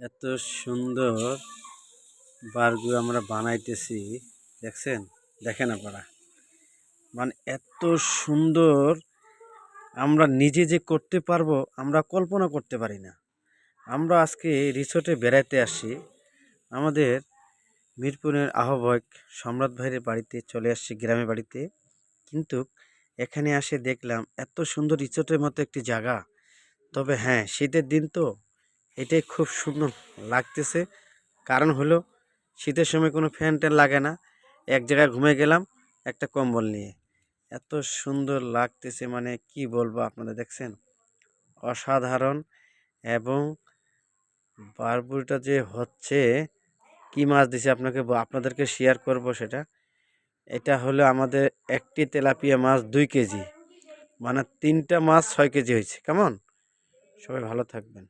এত সুন্দর বারগুলো আমরা বানাইতেছি, দেখছেন? দেখেন আপনারা। মানে এত সুন্দর আমরা নিজে যে করতে পারব, আমরা কল্পনা করতে পারি না। আমরা আজকে রিসোর্টে বেড়াতে আসি। আমাদের মিরপুরের আহ্বায়ক সম্রাট ভাইয়ের বাড়িতে চলে আসছি, গ্রামের বাড়িতে। কিন্তু এখানে আসে দেখলাম, এত সুন্দর রিসোর্টের মতো একটি জায়গা। তবে হ্যাঁ শীতের দিন তো। এটাই খুব সুন্দর লাগতেছে। কারণ হলো, শীতের সময় কোনো ফ্যান ট্যান লাগে না। এক জায়গায় ঘুমে গেলাম, একটা কম্বল নিয়ে। এত সুন্দর লাগতেছে মানে কি বলব আপনারা দেখছেন? অসাধারণ এবং বারবুরিটা যে হচ্ছে, কি মাছ দিছে আপনাকে আপনাদেরকে শেয়ার করব সেটা? এটা হলো আমাদের একটি তেলাপিয়া মাছ দুই কেজি। মানে তিনটা মাছ ছয় কেজি হয়েছে, কেমন? সবাই ভালো থাকবেন।